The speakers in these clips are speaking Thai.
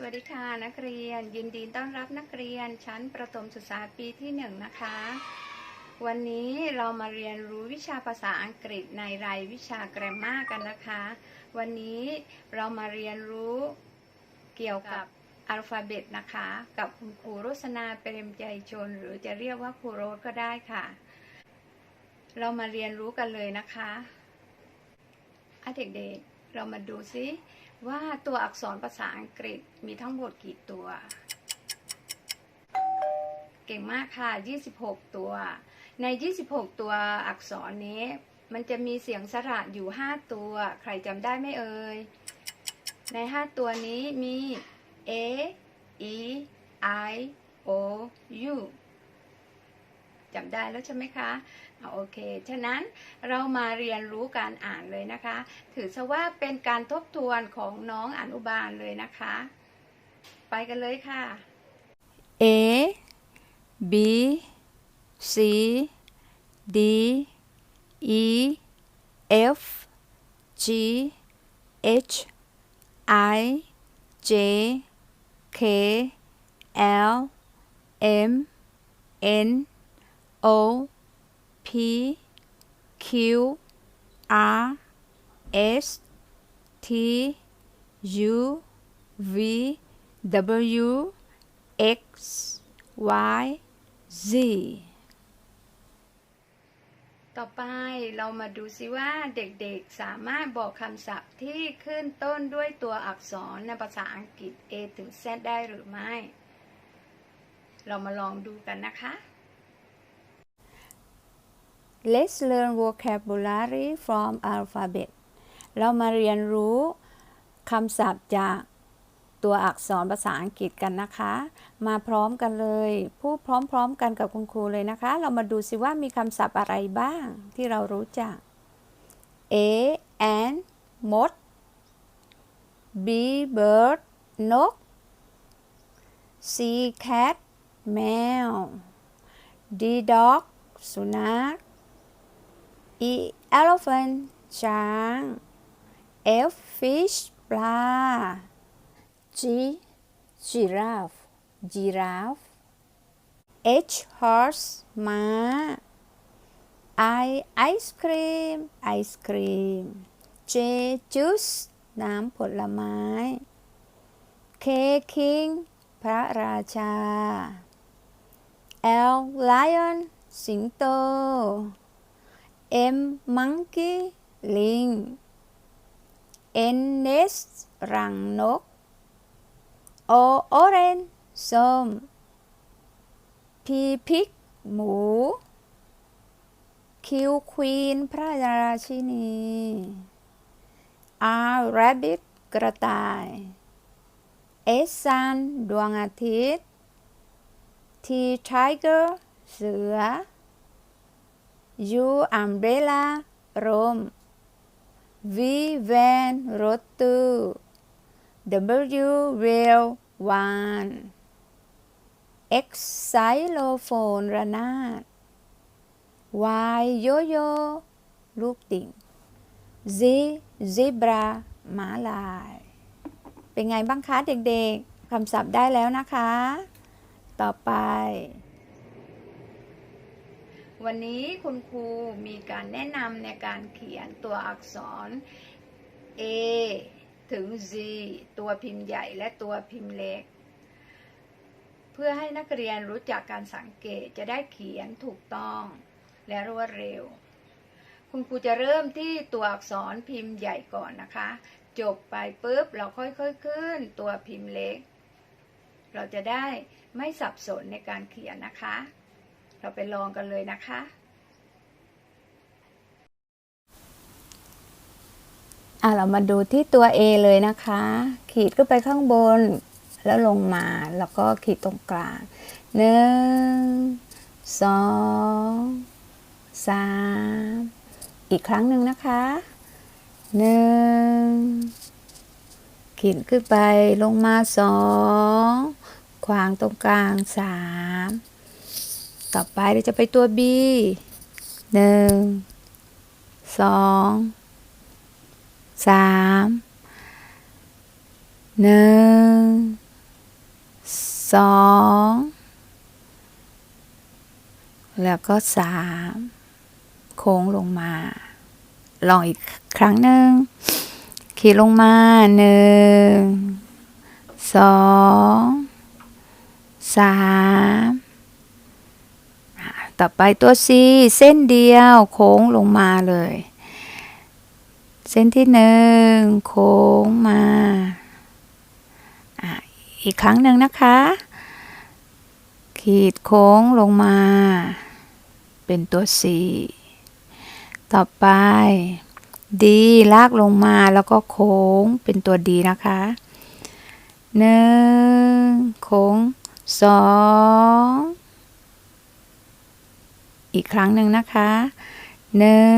สวัสดีค่ะนักเรียน ยินดีต้อนรับนักเรียนชั้นประถมศึกษาปีที่หนึ่งนะคะ วันนี้เรามาเรียนรู้วิชาภาษาอังกฤษในรายวิชาแกรมมากันนะคะ วันนี้เรามาเรียนรู้เกี่ยวกับอัลฟาเบตนะคะ กับคุณครูโรสนาเปรมใจชน หรือจะเรียกว่าครูโรสก็ได้ค่ะ เรามาเรียนรู้กันเลยนะคะอะเด็กๆเรามาดูซิ ว่าตัวอักษรภาษาอังกฤษมีทั้งหมดกี่ตัว เก่งมากค่ะ 26 ตัว ใน 26 ตัวอักษรนี้ มันจะมีเสียงสระอยู่ 5 ตัว ใครจำได้ไหมเอ่ย ใน 5 ตัวนี้มี a e i o u จำได้แล้วใช่ไหมคะโอเค ฉะนั้นเรามาเรียนรู้การอ่านเลยนะคะ ถือซะว่าเป็นการทบทวนของน้องอนุบาลเลยนะคะ ไปกันเลยค่ะ A B C D E F G H I J K L M N O P Q R S T U V W X Y Z ต่อไปเรามาดูซิว่าเด็กๆสามารถบอกคำศัพท์ที่ขึ้นต้นด้วยตัวอักษรในภาษาอังกฤษ A ถึง Z ได้หรือไม่ เรามาลองดูกันนะคะ Let's learn vocabulary from alphabet เรามาเรียนรู้คำศัพท์จากตัวอักษรภาษาอังกฤษกันนะคะ มาพร้อมกันเลยพูดพร้อมๆกันกับคุณครูเลยนะคะ เรามาดูสิว่ามีคำศัพท์อะไรบ้างที่เรารู้จัก A and มด B bird นก C cat แมว D dog สุนัข E elephant ช้าง F fish ปลา G giraffe giraffe H horse ม้า I ice cream ice cream J juice น้ำผลไม้ K king พระราชา L lion สิงโต M monkey ลิง N nest รังนก O orange ส้ม P pig หมู Q queen พระราชินี R rabbit กระต่าย S sun ดวงอาทิตย์ T tiger เสือ U umbrella ร่ม V van รถตู้ W whale วาน X xylophone ระนาด Y โยโย่ลูกติ่ง Z zebra ม้าลาย เป็นไงบ้างคะเด็กๆคำศัพท์ได้แล้วนะคะ ต่อไป วันนี้คุณครูมีการแนะนำในการเขียนตัวอักษร A ถึง Z ตัวพิมพ์ใหญ่และตัวพิมพ์เล็ก เพื่อให้นักเรียนรู้จักการสังเกตจะได้เขียนถูกต้องและรวดเร็ว คุณครูจะเริ่มที่ตัวอักษรพิมพ์ใหญ่ก่อนนะคะ จบไปปุ๊บเราค่อยๆขึ้นตัวพิมพ์เล็ก เราจะได้ไม่สับสนในการเขียนนะคะ เราไปลองกันเลยนะคะ อะเรามาดูที่ตัว A เลยนะคะ ขีดขึ้นไปข้างบน แล้วลงมา แล้วก็ขีดตรงกลางหนึ่งสองสามอีกครั้งหนึ่งนะคะหนึ่งขีดขึ้นไปลงมาสองขวางตรงกลางสาม ต่อไปเราจะไปตัว B หนึ่งสองสามหนึ่งสองแล้วก็สามโค้งลงมา ลองอีกครั้งหนึ่งขีดลงมาหนึ่งสองสาม ต่อไปตัว C เส้นเดียวโค้งลงมาเลย เส้นที่หนึ่งโค้งมาออีกครั้งหนึ่งนะคะ ขีดโค้งลงมา เป็นตัว C ต่อไป D ลากลงมาแล้วก็โค้งเป็นตัว D นะคะหนึ่งโค้งสอง อีกครั้งหนึ่งนะคะหนึ่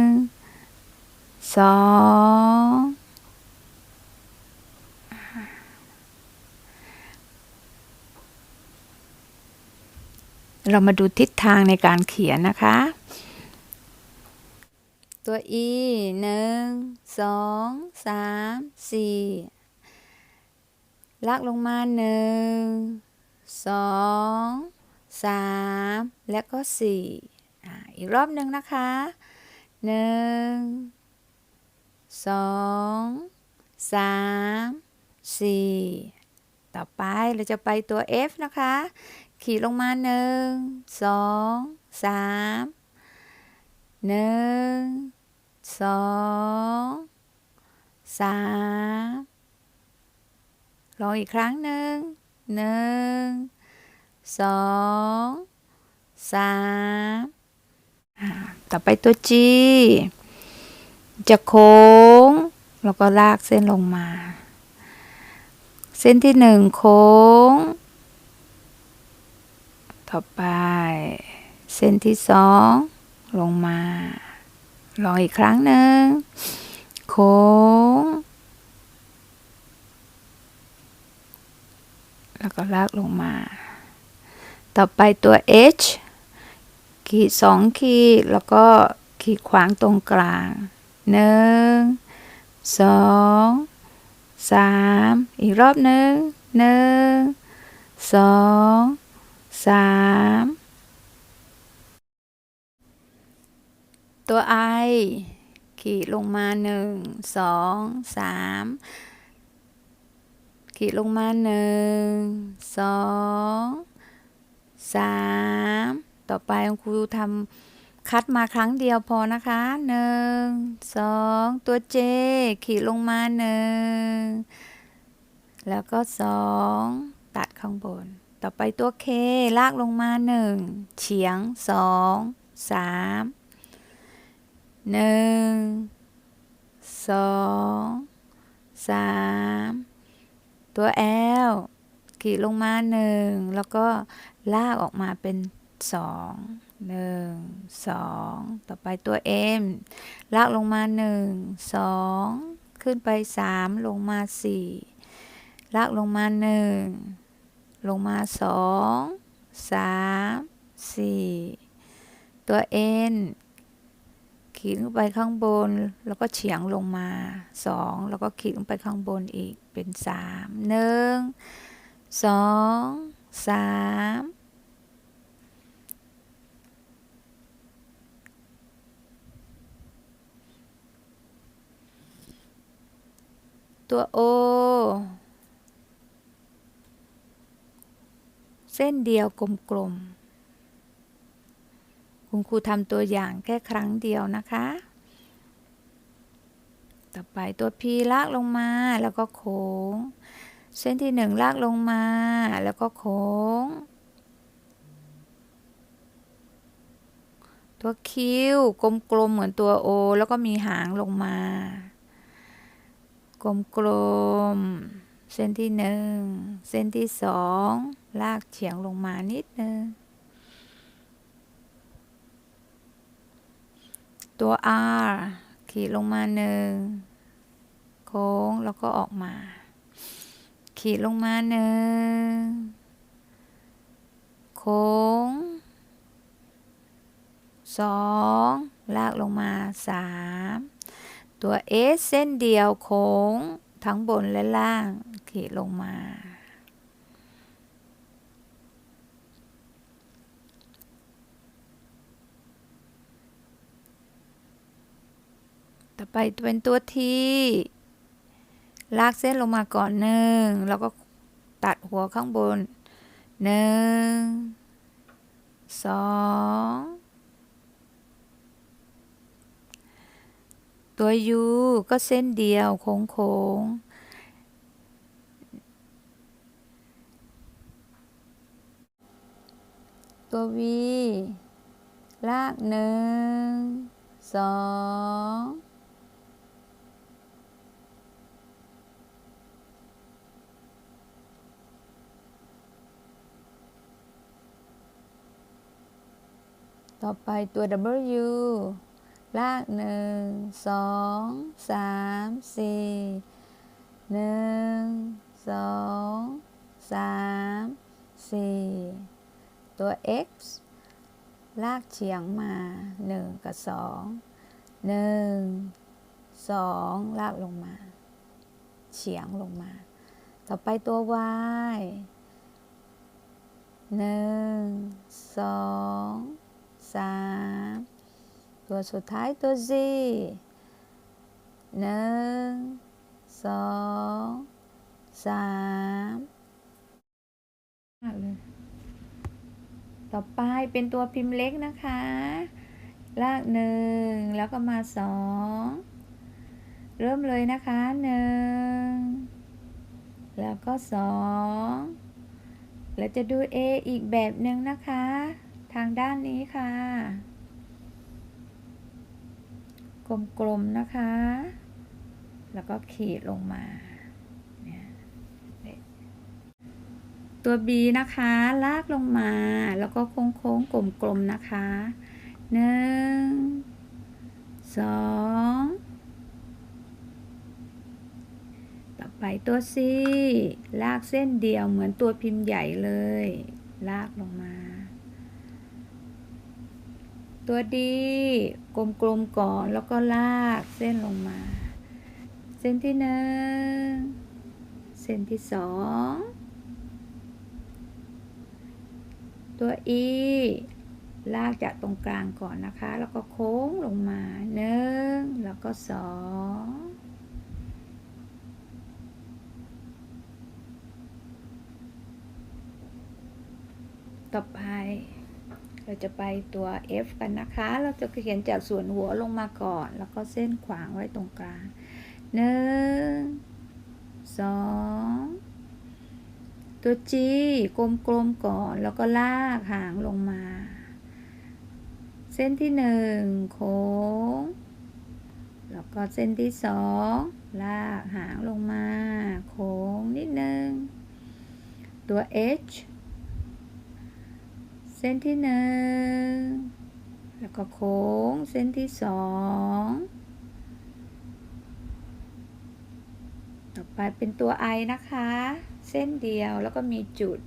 งสองเรามาดูทิศทางในการเขียนนะคะ ตัว e หนึ่งสองสามสี่ลากลงมาหนึ่งสอง สามและก็สี่อะอีกรอบหนึ่งนะคะหนึ่งสองสามสี่ต่อไปเราจะไปตัว F นะคะ ขีดลงมาหนึ่งสองสามหนึ่งสองสามลองอีกครั้งหนึ่งหนึ่ง สองสามต่อไปตัว G จะโค้ง แล้วก็ลากเส้นลงมา เส้นที่หนึ่งโค้ง ต่อไป เส้นที่สองลงมา ลองอีกครั้งหนึ่ง โค้ง แล้วก็ลากลงมา ต่อไปตัว H ขีดสองขีดแล้วก็ขีดขวางตรงกลางหนึ่งสองสามอีกรอบหนึ่งหนึ่งสองสามตัว I ขีดลงมาหนึ่งสองสามขีดลงมาหนึ่งสอง สามต่อไปคุณครูทำคัดมาครั้งเดียวพอนะคะหนึ่งสองตัว J ขีดลงมาหนึ่งแล้วก็สองตัดข้างบน ต่อไปตัว K ลากลงมาหนึ่งเฉียงสองสามหนึ่งสองสามตัว L ขีดลงมาหนึ่งแล้วก็ ลากออกมาเป็น 2 1 2 ต่อไปตัว M ลากลงมา 1 2 ขึ้นไป 3 ลงมา 4 ลากลงมา 1 ลงมา 2 3 4 ตัว N ขีดลงไปข้างบน แล้วก็เฉียงลงมา 2 แล้วก็ขีดลงไปข้างบนอีกเป็น 3 1 2 3 ตัว O เส้นเดียวกลมๆ คุณครูทำตัวอย่างแค่ครั้งเดียวนะคะ ต่อไปตัว P ลากลงมาแล้วก็โค้ง เส้นที่หนึ่งลากลงมาแล้วก็โค้ง ตัว Q กลมๆ เหมือนตัว O แล้วก็มีหางลงมา กลมๆ เส้นที่หนึ่ง เส้นที่สอง ลากเฉียงลงมานิดนึง ตัว R ขีดลงมาหนึ่ง โค้งแล้วก็ออกมา ขีดลงมาหนึ่ง โค้งสอง ลากลงมาสาม ตัว S เส้นเดียวโค้งทั้งบนและล่างขีดลงมา ต่อไปเป็นตัวทีลากเส้นลงมาก่อนหนึ่งแล้วก็ตัดหัวข้างบนหนึ่งสอง ตัวยูก็เส้นเดียวโค้งๆตัววีลากหนึ่งสองต่อไปตัว W ลากหนึ่งสองสามสี่หนึ่งสองสามสี่ตัว X ลากเฉียงมาหนึ่งกับสองหนึ่งสองลากลงมา เฉียงลงมา ต่อไปตัว Y หนึ่งสองสาม ตัวสุดท้ายตัว Z หนึ่งสองสามต่อไปเป็นตัวพิมพ์เล็กนะคะ ลากหนึ่งแล้วก็มาสองเริ่มเลยนะคะหนึ่งแล้วก็สองแล้วจะดู A อีกแบบหนึ่งนะคะ ทางด้านนี้ค่ะ กลมๆนะคะ แล้วก็ขีดลงมาตัว B นะคะ ลากลงมา แล้วก็โค้งๆกลมๆนะคะ หนึ่ง สอง ต่อไปตัว C ลากเส้นเดียวเหมือนตัวพิมพ์ใหญ่เลย ลากลงมา ตัวดี กลมๆก่อนแล้วก็ลากเส้นลงมา เส้นที่หนึ่งเส้นที่สองตัว E ลากจากตรงกลางก่อนนะคะ แล้วก็โค้งลงมาหนึ่งแล้วก็สองต่อไป เราจะไปตัว F กันนะคะ เราจะเขียนจากส่วนหัวลงมาก่อน แล้วก็เส้นขวางไว้ตรงกลางหนึ่งสองตัว G กลมๆก่อน แล้วก็ลากหางลงมา เส้นที่หนึ่งโค้ง แล้วก็เส้นที่สองลากหางลงมา โค้งนิดนึง ตัว H เส้นที่หนึ่งแล้วก็โค้งเส้นที่สองต่อไปเป็นตัว I นะคะ เส้นเดียวแล้วก็มีจุด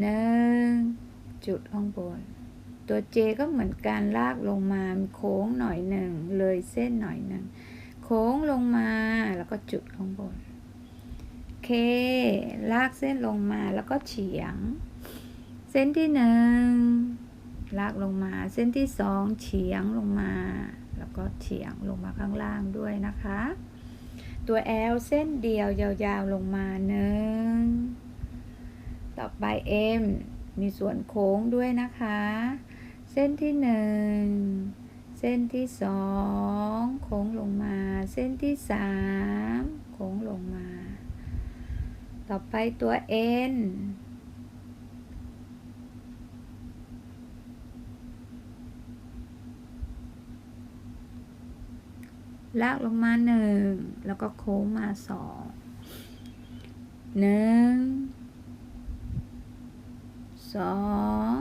หนึ่งจุดข้างบน ตัว J ก็เหมือนกันลากลงมาโค้งหน่อยหนึ่งเลยเส้นหน่อยหนึ่งโค้งลงมาแล้วก็จุดข้างบน K ลากเส้นลงมาแล้วก็เฉียง เส้นที่หนึ่งลากลงมา เส้นที่สองเฉียงลงมา แล้วก็เฉียงลงมาข้างล่างด้วยนะคะ ตัว L เส้นเดียวยาวๆลงมาหนึ่งต่อไป M มีส่วนโค้งด้วยนะคะ เส้นที่หนึ่งเส้นที่สองโค้งลงมา เส้นที่สามโค้งลงมา ต่อไปตัว N ลากลงมาหนึ่งแล้วก็โค้งมาสองหนึ่งสอง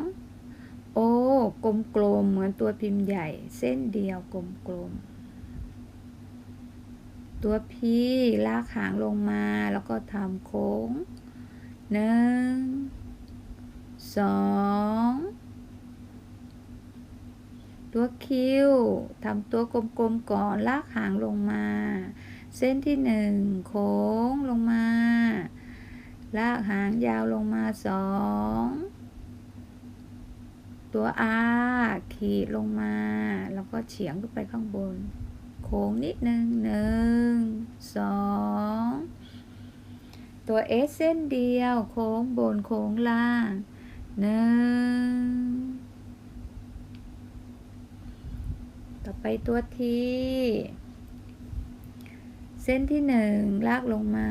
โอ้กลมๆเหมือนตัวพิมพ์ใหญ่ เส้นเดียวกลมๆตัวพีลากหางลงมาแล้วก็ทำโค้งหนึ่งสอง ตัวคิวทำตัวกลมๆก่อนลากหางลงมา เส้นที่หนึ่งโค้งลงมา ลากหางยาวลงมาสองตัว R ขีดลงมา แล้วก็เฉียงขึ้นไปข้างบนโโค้งนิดนึงหนึ่งสองตัว S เส้นเดียว โค้งบนโค้งล่างหนึ่ง ต่อไปตัว T เส้นที่หนึ่งลากลงมา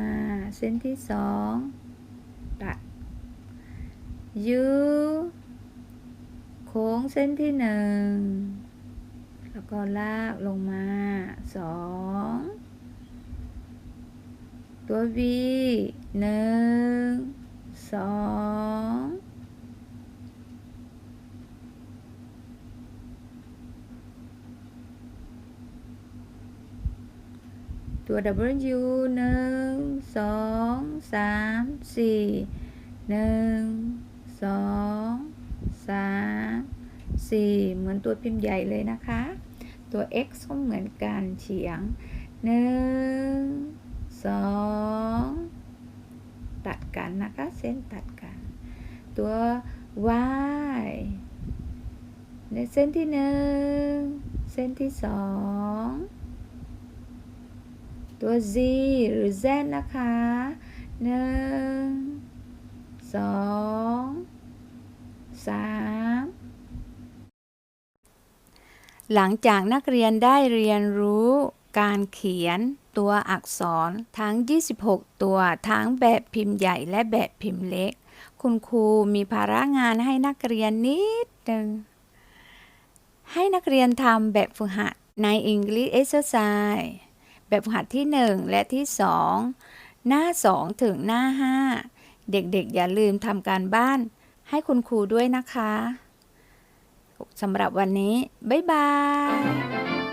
เส้นที่สองตัด U โค้งเส้นที่หนึ่งแล้วก็ลากลงมาสองตัว V หนึ่งสอง ตัว W หนึ่งสองสามสี่หนึ่งสองสามสี่เหมือนตัวพิมพ์ใหญ่เลยนะคะ ตัว x ก็เหมือนกันเฉียงหนึ่งสองตัดกันนะคะ เส้นตัดกัน ตัว y ในเส้นที่หนึ่งเส้นที่สอง ตัว z หรือ z นะคะหนึ่งสองสามหลังจากนักเรียนได้เรียนรู้การเขียนตัวอักษรทั้ง 26 ตัวทั้งแบบพิมพ์ใหญ่และแบบพิมพ์เล็ก คุณครูมีภาระงานให้นักเรียนนิดหนึ่ง ให้นักเรียนทำแบบฝึกหัดใน English Exercise แบบหัดที่ 1 และที่ 2 หน้า 2 ถึงหน้า 5 เด็กๆ อย่าลืมทำการบ้านให้คุณครูด้วยนะคะสำหรับวันนี้ บ๊ายบาย